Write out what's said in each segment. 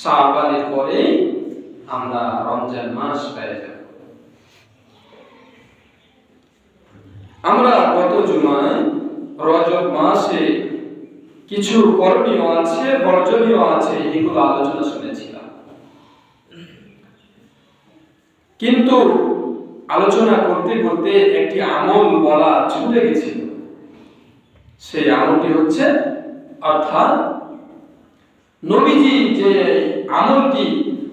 শাবানের পরেই আমরা রমজান মাস পেয়ে যাব। আমরা গত জুমায় রজব মাসে কিছু করণীয় আছে, বর্জনীয় আছে, এগুলো আলোচনা শুনেছিলাম। কিন্তু আলোচনা করতে করতে একটি আমল বলা ছুটে গেছিল। সেই আমলটি হচ্ছে, অর্থাৎ নবীজি যে আমলটি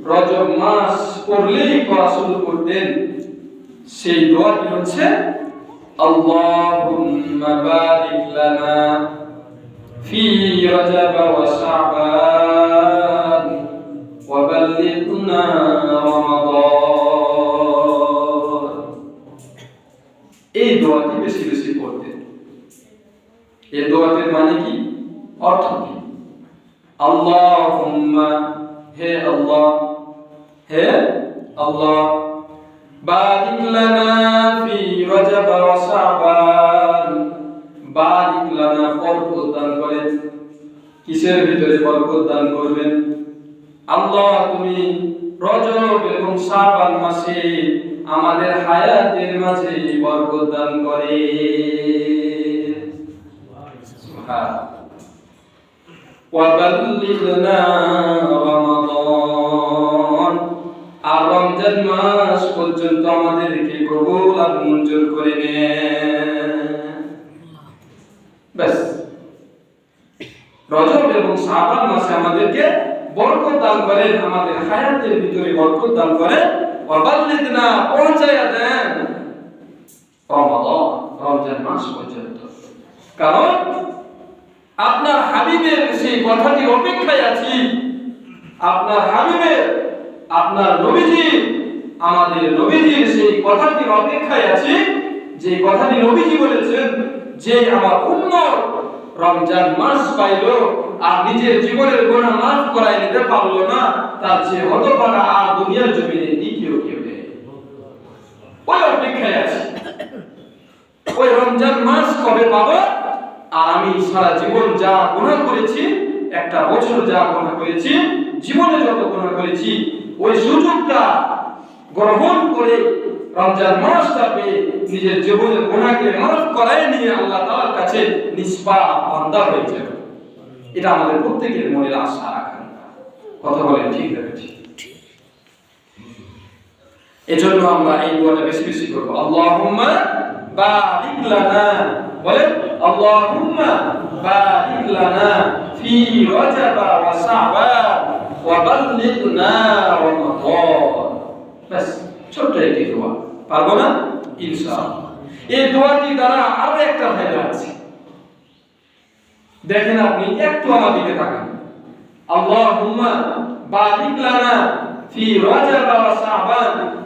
রজব মাস পড়লেই করা শুরু করতেন, সেই দোয়াটি হচ্ছে, আল্লাহুম্মা বারিক লানা ফি রজব ওয়া শাবান ওয়া বাল্লিগনা রমাদান। এই দোয়াটি বেশি বেশি পড়তেন। এই দোয়াটির মানে কি? অর্থ কি? আল্লাহুম্মা হে আল্লাহ হে আল্লাহ বারিক লানা ফি রজব ওয়া শাবান, বারিক লানা বরকত দান করেন। কিসের ভিতরে বরকত দান করবেন? আল্লাহ, তুমি রজব এবং শাবান মাসে আমাদের হায়াতের মাঝে বরকত দান করে সুবহানাল্লাহ। وبلغنا رمضان আর রমজান মাস পর্যন্ত আমাদেরকে কবুল আর মঞ্জুর করে নেন ব্যাস রজব এবং শাবান মাসে আমাদেরকে বরকত দান করেন আমাদের হায়াতের ভিতরে বরকত দান করেন ওয়াবাল্লিগনা পৌঁছায়া দেন রমাদান রমজান মাস পর্যন্ত কারণ আপনার হাবিবের সেই কথাটি অপেক্ষায় আছি। আপনার হাবিবের, আপনার নবীজি, আমাদের নবীজির সেই কথাটির অপেক্ষায় আছি। যে কথাটি নবীজি বলেছেন, যে আমার উম্মত রমজান মাস পাইল আর নিজের জীবনের গোনা মাফ করাই নিতে পারল না, তার যে হতপাড়া আর দুনিয়ার জমিনে দ্বিতীয় কেউ নেই। ওই অপেক্ষায় আছি। ওই রমজান মাস কবে পাবো? আর আমি সারা জীবন যা গুনাহ করেছি, একটা বছর যা গুনাহ করেছি, জীবনে যত গুনাহ করেছি, ওই সুযোগটা গ্রহণ করে রমজান মাসটা পেয়ে নিজের জীবনের গুনাহকে মাফ করাই নিয়ে আল্লাহ তাআলার কাছে নিষ্পাপ বান্দা হয়ে যাবে। এটা আমাদের প্রত্যেকের মনের আশা আকাঙ্ক্ষা। কথা বলেন, ঠিক ঠিক এজন্য আমরা এই দোয়াটা বেশি বেশি করব। আল্লাহুম্মা বারিক লানা। বলেন আল্লাহুম্মা বারিক লানা ফি রজব ওয়া শাবান ওয়া বাল্লিগনা রমাদান বাস ছোট্ট একটি দোয়া। পারব না? ইনশাআল্লাহ। এই দোয়াটি দ্বারা আরও একটা ফায়দা আছে। দেখেন আপনি, একটু আমার দিকে তাকান। আল্লাহুম্মা বারিক লানা ফি রজব ওয়া শাবান